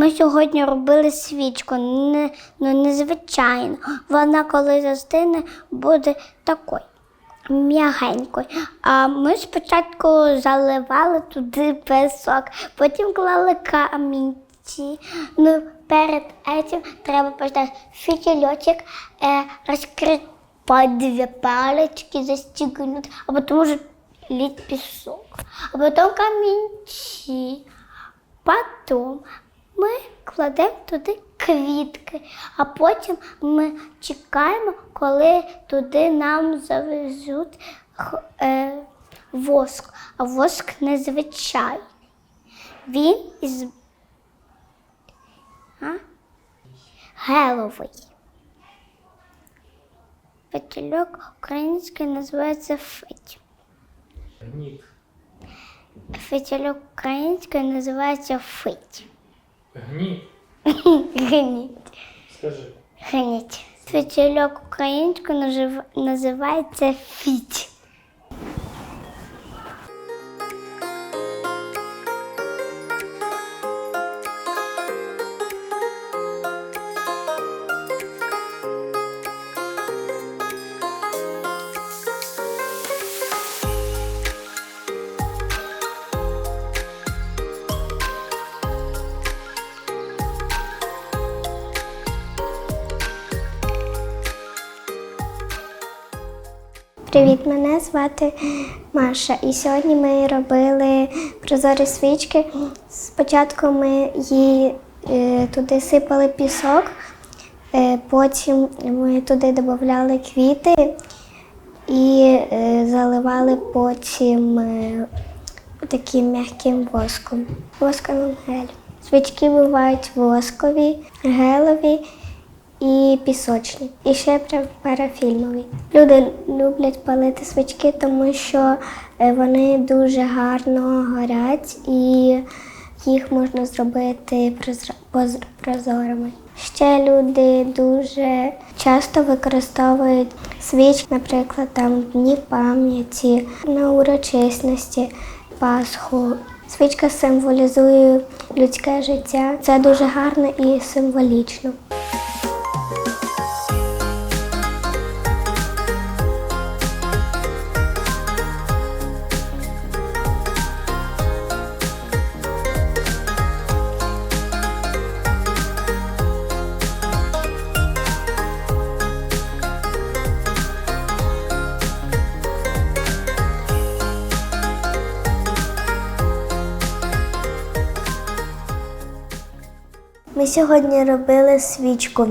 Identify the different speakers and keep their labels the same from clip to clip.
Speaker 1: Ми сьогодні робили свічку, не, ну незвичайно. Вона, коли застине, буде такою м'ягенькою. А ми спочатку заливали туди песок, потім клали камінці. Ну, перед цим треба поставити фітільочок, е, розкрити дві палички, застігнути, а потім уже лить пісок, а потім камінці. Потім ми кладемо туди квітки, а потім ми чекаємо, коли туди нам завезуть е, воск. А воск незвичайний. Він із а? геловий. Петельок український називається фить.
Speaker 2: Гніт.
Speaker 1: Фитильок українською називається фить.
Speaker 2: Гніт.
Speaker 1: Гніть.
Speaker 2: Скажи.
Speaker 1: Гніть. Фитильок українською називається фіть.
Speaker 3: Привіт, мене звати Маша. І сьогодні ми робили прозорі свічки. Спочатку ми її е, туди сипали пісок, е, потім ми туди додавали квіти і е, заливали потім таким м'яким воском, восковим гелем. Свічки бувають воскові, гелові і пісочні, і ще пара- парафільмові. Люди люблять палити свічки, тому що е, вони дуже гарно горять і їх можна зробити прозорими. Ще люди дуже часто використовують свічки, наприклад, там дні пам'яті, на урочисності, Пасху. Свічка символізує людське життя. Це дуже гарно і символічно. Ми сьогодні робили свічку.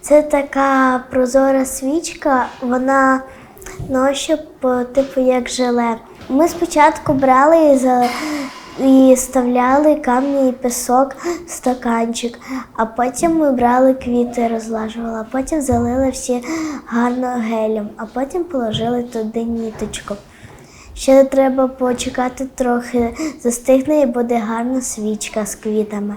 Speaker 3: Це така прозора свічка, вона на ощуп, по типу як желе. Ми спочатку брали і, за... і вставляли камні і пісок в стаканчик, а потім ми брали квіти, розлажували, а потім залили всі гарно гелем, а потім положили туди ніточку. Ще треба почекати трохи, застигне і буде гарна свічка з квітами.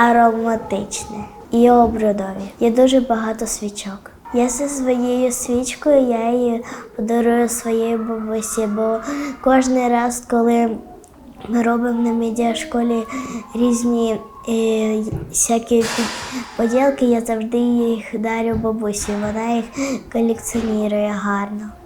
Speaker 3: Ароматичне і обрядові. Є дуже багато свічок. Я зі своєю свічкою я її подарую своїй бабусі, бо кожен раз, коли ми робимо на медіашколі різні е, всякі поділки, я завжди їх дарю бабусі. Вона їх колекціонує гарно.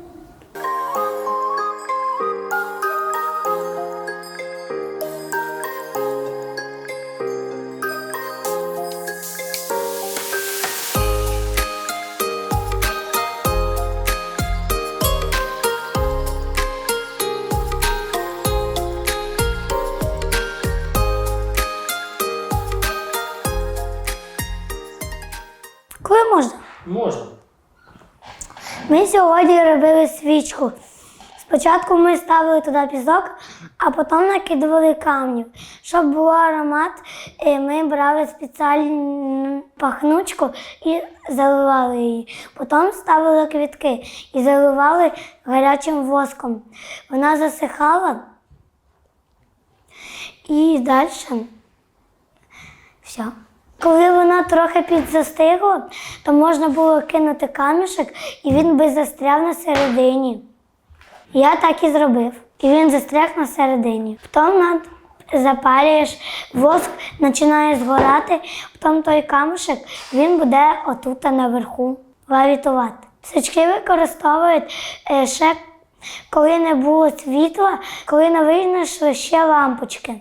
Speaker 1: Можна? Ми сьогодні робили свічку. Спочатку ми ставили туди пісок, а потім накидували камнів. Щоб був аромат, е, ми брали спеціальну пахнучку і заливали її. Потім ставили квітки і заливали гарячим воском. Вона засихала і далі все. Коли вона трохи підзастигла, то можна було кинути камішок, і він би застряв на середині. Я так і зробив. І він застряг на середині. Потім
Speaker 4: запалюєш, воск починає згорати, потім той камушек він буде отут наверху лавітувати. Свічки використовують е, ще коли не було світла, коли не винайшли ще лампочки.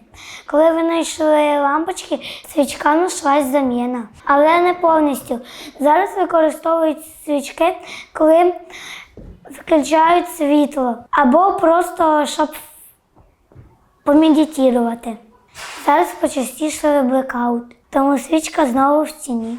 Speaker 4: Коли винайшли лампочки, свічка нашлась заміна. Але не повністю. Зараз використовують свічки, коли включають світло, або просто щоб помедитувати. Зараз почастішили блекаут, тому свічка знову в ціні.